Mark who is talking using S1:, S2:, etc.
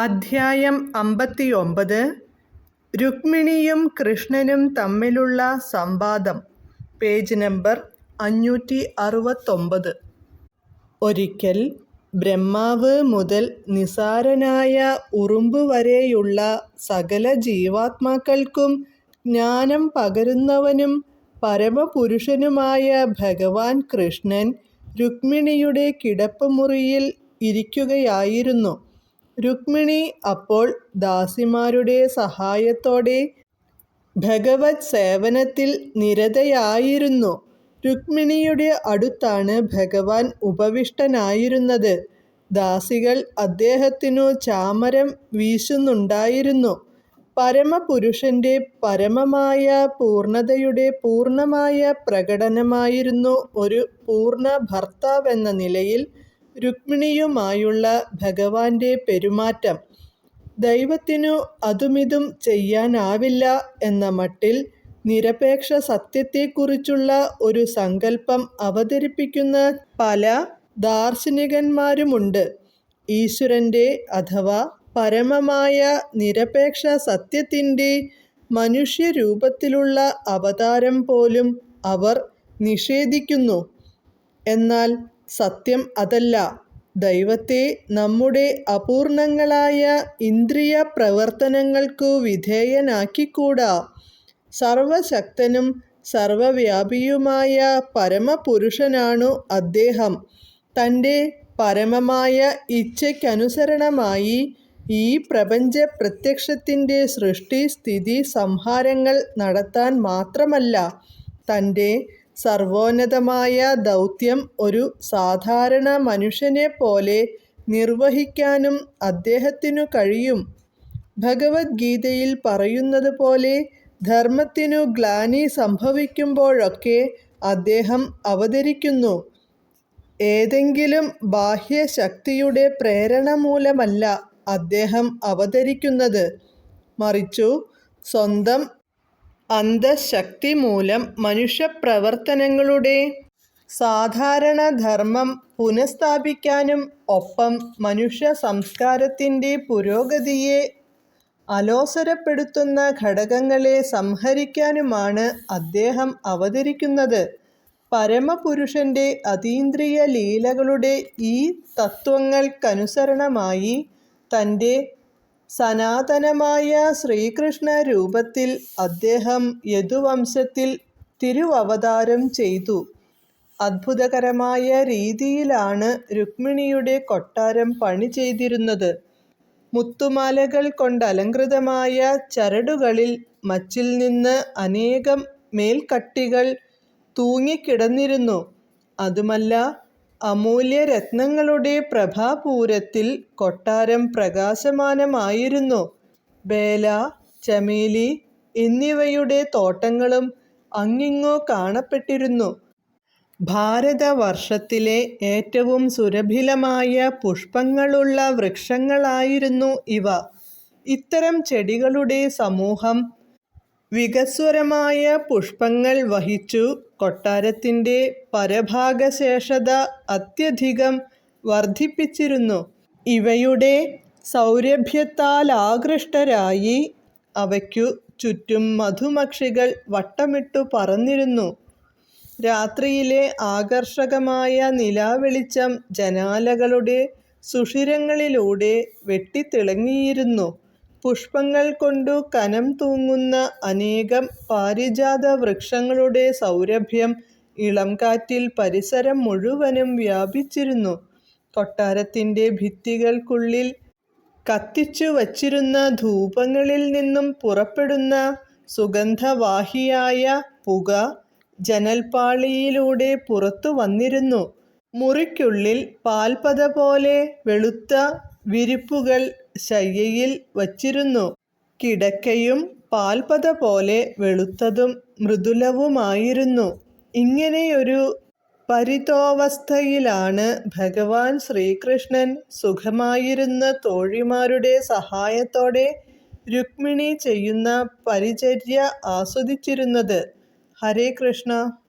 S1: അധ്യായം അമ്പത്തിയൊമ്പത്. രുക്മിണിയും കൃഷ്ണനും തമ്മിലുള്ള സംവാദം. പേജ് നമ്പർ അഞ്ഞൂറ്റി അറുപത്തൊമ്പത് ഒരിക്കൽ ബ്രഹ്മാവ് മുതൽ നിസാരനായ ഉറുമ്പ് വരെയുള്ള സകല ജീവാത്മാക്കൾക്കും ജ്ഞാനം പകരുന്നവനും പരമപുരുഷനുമായ ഭഗവാൻ കൃഷ്ണൻ രുക്മിണിയുടെ കിടപ്പുമുറിയിൽ ഇരിക്കുകയായിരുന്നു. രുക്മിണി അപ്പോൾ ദാസിമാരുടെ സഹായത്തോടെ ഭഗവത് സേവനത്തിൽ നിരതയായിരുന്നു. രുക്മിണിയുടെ അടുത്താണ് ഭഗവാൻ ഉപവിഷ്ടനായിരുന്നത്. ദാസികൾ അദ്ദേഹത്തിനു ചാമരം വീശുന്നുണ്ടായിരുന്നു. പരമപുരുഷന്റെ പരമമായ പൂർണതയുടെ പൂർണമായ പ്രകടനമായിരുന്നു ഒരു പൂർണ ഭർത്താവെന്ന നിലയിൽ രുക്മിണിയുമായുള്ള ഭഗവാന്റെ പെരുമാറ്റം ദൈവത്തിനു അതുമിതും ചെയ്യാനാവില്ല എന്ന മട്ടിൽ നിരപേക്ഷ സത്യത്തെക്കുറിച്ചുള്ള ഒരു സങ്കല്പം അവതരിപ്പിക്കുന്ന പല ദാർശനികന്മാരുമുണ്ട്. ഈശ്വരന്റെ അഥവാ പരമമായ നിരപേക്ഷ സത്യത്തിന്റെ മനുഷ്യരൂപത്തിലുള്ള അവതാരം പോലും അവർ നിഷേധിക്കുന്നു. എന്നാൽ സത്യം അതല്ല. ദൈവത്തെ നമ്മുടെ അപൂർണങ്ങളായ ഇന്ദ്രിയ പ്രവർത്തനങ്ങൾക്കു വിധേയനാക്കിക്കൂടാ. സർവശക്തനും സർവവ്യാപിയുമായ പരമപുരുഷനാണു അദ്ദേഹം. തന്റെ പരമമായ ഇച്ഛയ്ക്കനുസരണമായി ഈ പ്രപഞ്ച പ്രത്യക്ഷത്തിന്റെ സൃഷ്ടി സ്ഥിതി സംഹാരങ്ങൾ നടത്താൻ മാത്രമല്ല തന്റെ സർവോന്നതമായ ദൗത്യം ഒരു സാധാരണ മനുഷ്യനെ പോലെ നിർവഹിക്കാനും അദ്ദേഹത്തിനു കഴിയും. ഭഗവത്ഗീതയിൽ പറയുന്നത് പോലെ ധർമ്മത്തിനു ഗ്ലാനി സംഭവിക്കുമ്പോഴൊക്കെ അദ്ദേഹം അവതരിക്കുന്നു. ഏതെങ്കിലും ബാഹ്യശക്തിയുടെ പ്രേരണ മൂലമല്ല അദ്ദേഹം അവതരിക്കുന്നത്. മറിച്ചു സ്വന്തം അന്തഃശക്തി മൂലം മനുഷ്യപ്രവർത്തനങ്ങളുടെ സാധാരണ ധർമ്മം പുനഃസ്ഥാപിക്കാനും ഒപ്പം മനുഷ്യ സംസ്കാരത്തിന്റെ പുരോഗതിയെ അലോസരപ്പെടുത്തുന്ന ഘടകങ്ങളെ സംഹരിക്കാനുമാണ് അദ്ദേഹം അവതരിക്കുന്നത്. പരമപുരുഷന്റെ അതീന്ദ്രിയ ലീലകളുടെ ഈ തത്വങ്ങൾക്കനുസരണമായി തന്റെ സനാതനമായ ശ്രീകൃഷ്ണ രൂപത്തിൽ അദ്ദേഹം യദുവംശത്തിൽ തിരുവവതാരം ചെയ്തു. അത്ഭുതകരമായ രീതിയിലാണ് രുക്മിണിയുടെ കൊട്ടാരം പണി ചെയ്തിരുന്നത്. മുത്തുമാലകൾ കൊണ്ടലങ്കൃതമായ ചരടുകളിൽ മച്ചിൽ നിന്ന് അനേകം മേൽക്കട്ടികൾ തൂങ്ങിക്കിടന്നിരുന്നു. അതുമല്ല അമൂല്യരത്നങ്ങളുടെ പ്രഭാപൂരത്തിൽ കൊട്ടാരം പ്രകാശമാനമായിരുന്നു. ബേല, ചമേലി എന്നിവയുടെ തോട്ടങ്ങളും അങ്ങിങ്ങോ കാണപ്പെട്ടിരുന്നു. ഭാരതവർഷത്തിലെ ഏറ്റവും സുരഭിലമായ പുഷ്പങ്ങളുള്ള വൃക്ഷങ്ങളായിരുന്നു ഇവ. ഇത്തരം ചെടികളുടെ സമൂഹം വികസ്വരമായ പുഷ്പങ്ങൾ വഹിച്ചു കൊട്ടാരത്തിന്റെ പരഭാഗശേഷത അത്യധികം വർദ്ധിപ്പിച്ചിരുന്നു ഇവയുടെ സൗരഭ്യത്താൽ സൗരഭ്യത്താലാകൃഷ്ടരായി അവയ്ക്കു ചുറ്റും മധുമക്ഷികൾ വട്ടമിട്ടു പറന്നിരുന്നു. രാത്രിയിലെ ആകർഷകമായ നിലാവെളിച്ചം ജനാലകളുടെ സുഷിരങ്ങളിലൂടെ വെട്ടിത്തിളങ്ങിയിരുന്നു. പുഷ്പങ്ങൾ കൊണ്ടു കനം തൂങ്ങുന്ന അനേകം പാരിജാത വൃക്ഷങ്ങളുടെ സൗരഭ്യം ഇളം കാറ്റിൽ പരിസരം മുഴുവനും വ്യാപിച്ചിരുന്നു. കൊട്ടാരത്തിന്റെ ഭിത്തികൾക്കുള്ളിൽ കത്തിച്ചു വച്ചിരുന്ന ധൂപങ്ങളിൽ നിന്നും പുറപ്പെടുന്ന സുഗന്ധവാഹിയായ പുക ജനൽപ്പാളിയിലൂടെ പുറത്തുവന്നിരുന്നു. മുറിക്കുള്ളിൽ പാൽപത പോലെ വെളുത്ത വിരിപ്പുകൾ ശയ്യയിൽ വച്ചിരുന്നു. കിടക്കയും പാൽപത പോലെ വെളുത്തതും മൃദുലവുമായിരുന്നു. ഇങ്ങനെയൊരു പരിതോവസ്ഥയിലാണ് ഭഗവാൻ ശ്രീകൃഷ്ണൻ സുഖമായിരുന്ന തോഴിമാരുടെ സഹായത്തോടെ രുക്മിണി ചെയ്യുന്ന പരിചര്യ ആസ്വദിച്ചിരുന്നത്. ഹരേ കൃഷ്ണ